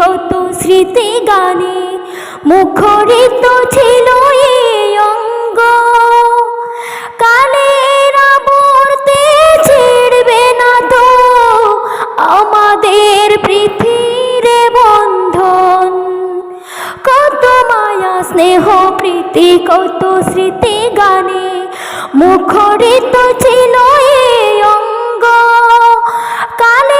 কত স্মৃতি গানে, মুখরিত ছিল এই অঙ্গ। কালের আবর্তে ছিড়বে না তো আমাদের পৃথিবীরে বন্ধন। কত মায়া, স্নেহ, প্রীতি, কত স্মৃতি গানে, মুখরিত ছিল এই অঙ্গ। কালের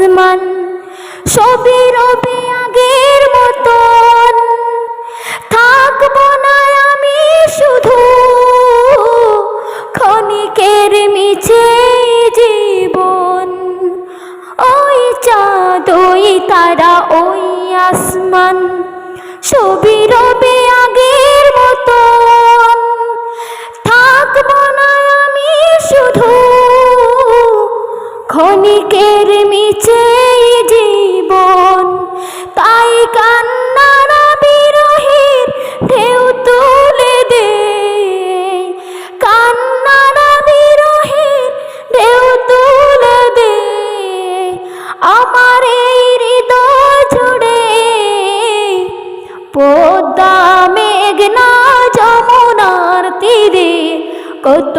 আসমান, সবে রবে আগের মতন। থাকব না আমি শুধু ক্ষণিকের মিছে জীবন। ওই চাঁদ ওই তারা, ওই আসমান সবই ক্ষণিকের মিছে জীবন, তাই কান্নারা বিরহের ঢেউ তুলে দে। কান্নারা বিরহের ঢেউ তুলে দে। আমার এই হৃদয় জুড়ে পদ্মা, মেঘনা, যমুনার তীরে কত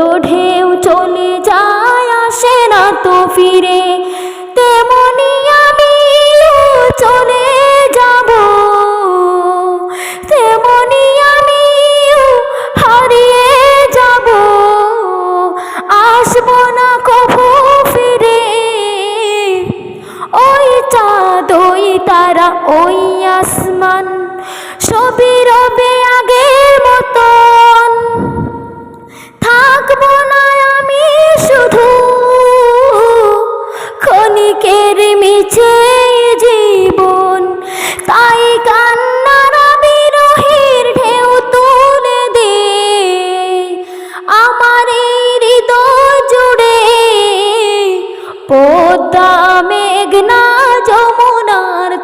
ওই আসমান সবই রবে আগের মতন। থাকব না আমি শুধু ক্ষণিকের মিছে জীবন। তাই কান্নারা বিরহের ঢেউ তুলে দে। আমার এই হৃদয় জুড়ে পদ্মা, মেঘনা যমুনার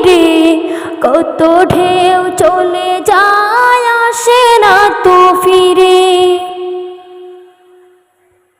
তীরে কত ঢেউ চলে ফিরে